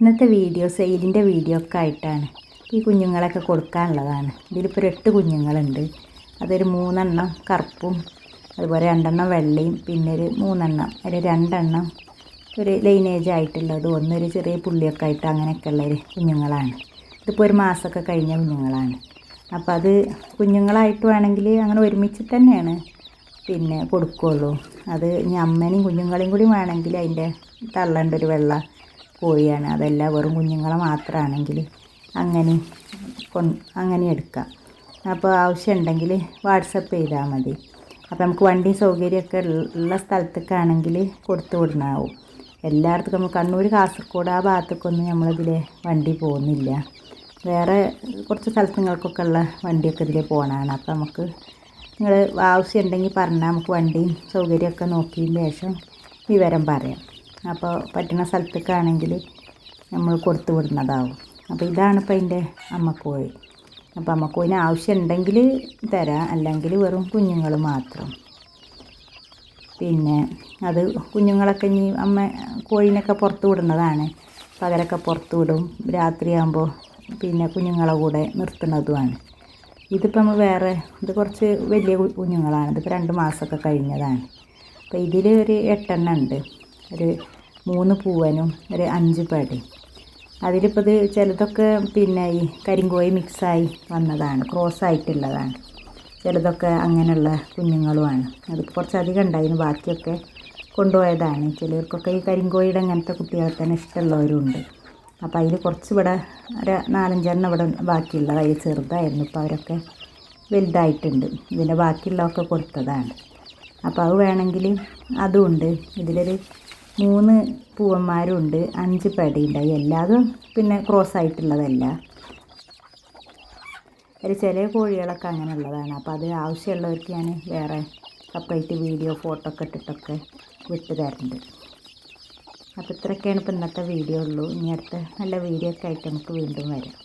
ഇന്നത്തെ video സെയിലിന്റെ video ഒക്കെ ആയിട്ടാണ്. ഈ കുഞ്ഞുങ്ങളൊക്കെ കൊടുക്കാനുള്ളതാണ്. ഇതിലിപ്പോൾ ഒരു എട്ട് കുഞ്ഞുങ്ങളുണ്ട്. അതൊരു മൂന്നെണ്ണം കറുപ്പും അതുപോലെ രണ്ടെണ്ണം വെള്ളയും പിന്നെ ഒരു മൂന്നെണ്ണം ഒരു രണ്ടെണ്ണം ഒരു ലൈനേജ് ആയിട്ടുള്ളത് ഒന്നൊരു ചെറിയ പുള്ളിയൊക്കെ ആയിട്ട് അങ്ങനെയൊക്കെ ഉള്ളൊരു കുഞ്ഞുങ്ങളാണ്. ഇതിപ്പോൾ ഒരു മാസമൊക്കെ കഴിഞ്ഞ കുഞ്ഞുങ്ങളാണ്. അപ്പോൾ അത് കുഞ്ഞുങ്ങളായിട്ട് വേണമെങ്കിൽ അങ്ങനെ ഒരുമിച്ച് തന്നെയാണ് പിന്നെ കൊടുക്കുകയുള്ളൂ അത് ഇനി അമ്മേനെയും കുഞ്ഞുങ്ങളെയും കൂടി വേണമെങ്കിൽ അതിന്റെ തള്ളേണ്ട ഒരു വെള്ള കോഴിയാണ്. അതല്ല വെറും കുഞ്ഞുങ്ങളെ മാത്രമാണെങ്കിൽ അങ്ങനെ കൊ അങ്ങനെ എടുക്കാം. അപ്പോൾ ആവശ്യമുണ്ടെങ്കിൽ വാട്സപ്പ് ചെയ്താൽ മതി. അപ്പോൾ നമുക്ക് വണ്ടി സൗകര്യമൊക്കെ ഉള്ള സ്ഥലത്തേക്കാണെങ്കിൽ കൊടുത്തു വിടണമാവും എല്ലായിടത്തും നമ്മൾ കണ്ണൂർ കാസർഗോഡ് ആ ഭാഗത്തേക്കൊന്നും നമ്മളിതിൽ വണ്ടി പോകുന്നില്ല. വേറെ കുറച്ച് സ്ഥലത്തുങ്ങൾക്കൊക്കെ ഉള്ള വണ്ടിയൊക്കെ ഇതിൽ പോകണതാണ് അപ്പോൾ നമുക്ക് നിങ്ങൾ ആവശ്യമുണ്ടെങ്കിൽ പറഞ്ഞാൽ നമുക്ക് വണ്ടിയും സൗകര്യമൊക്കെ നോക്കിയതിന് ശേഷം വിവരം പറയാം. അപ്പോൾ പറ്റുന്ന സ്ഥലത്തേക്കാണെങ്കിൽ നമ്മൾ കൊടുത്തു വിടുന്നതാവും. അപ്പോൾ ഇതാണ് ഇപ്പോൾ അതിന്റെ അമ്മക്കോഴി അപ്പോൾ അമ്മക്കോഴിന് ആവശ്യമുണ്ടെങ്കിൽ തരാം. അല്ലെങ്കിൽ വെറും കുഞ്ഞുങ്ങൾ മാത്രം. പിന്നെ അത് കുഞ്ഞുങ്ങളൊക്കെ ഇനി അമ്മ കോഴീനൊക്കെ പുറത്ത് വിടുന്നതാണ്. പകലൊക്കെ പുറത്ത് വിടും. രാത്രിയാകുമ്പോൾ പിന്നെ കുഞ്ഞുങ്ങളെ കൂടെ നിർത്തുന്നതുമാണ്. ഇതിപ്പോൾ നമ്മൾ വേറെ ഇത് കുറച്ച് വലിയ കുഞ്ഞുങ്ങളാണ്. ഇതിപ്പോൾ രണ്ട് മാസമൊക്കെ കഴിഞ്ഞതാണ്. അപ്പോൾ ഇതിൽ ഒരു എട്ടെണ്ണം ഉണ്ട്. ഒരു മൂന്ന് പൂവനും ഒരു അഞ്ച് പടി. അതിലിപ്പോൾ ഇത് ചിലതൊക്കെ പിന്നെ ഈ കരിങ്കോയി മിക്സായി വന്നതാണ് ക്രോസ് ആയിട്ടുള്ളതാണ് ചിലതൊക്കെ അങ്ങനെയുള്ള കുഞ്ഞുങ്ങളുമാണ്. അത് കുറച്ചധികം ഉണ്ടായിരുന്നു ബാക്കിയൊക്കെ കൊണ്ടുപോയതാണ്. ചിലർക്കൊക്കെ ഈ കരിങ്കോയിയുടെ അങ്ങനത്തെ കുട്ടികളെ തന്നെ ഇഷ്ടമുള്ളവരുണ്ട്. അപ്പോൾ അതിൽ കുറച്ച് ഇവിടെ ഒരു നാലഞ്ചെണ്ണം ഇവിടെ ബാക്കിയുള്ളത്. അതിൽ ചെറുതായിരുന്നു ഇപ്പോൾ അവരൊക്കെ വലുതായിട്ടുണ്ട്. ഇതിന്റെ ബാക്കിയുള്ളതൊക്കെ കൊടുത്തതാണ്. അപ്പോൾ അത് വേണമെങ്കിൽ അതുമുണ്ട് ഇതിലൊരു മൂന്ന് പൂവന്മാരും ഉണ്ട് അഞ്ച് പടിയുണ്ടായി എല്ലാതും പിന്നെ ക്രോസ് ആയിട്ടുള്ളതല്ല. ഒരു ചില കോഴികളൊക്കെ അങ്ങനെ ഉള്ളതാണ് അപ്പോൾ അത് ആവശ്യമുള്ളവർക്ക് ഞാൻ വേറെ സെപ്പറേറ്റ് വീഡിയോ ഫോട്ടോ ഒക്കെ ഇട്ടിട്ടൊക്കെ വിട്ട് തരുന്നുണ്ട് അപ്പോൾ ഇത്രയൊക്കെയാണ് ഇപ്പോൾ ഇന്നത്തെ വീഡിയോ ഉള്ളൂ. ഇനി അടുത്ത നല്ല വീഡിയോ ഒക്കെ ആയിട്ട് നമുക്ക് വീണ്ടും വരാം.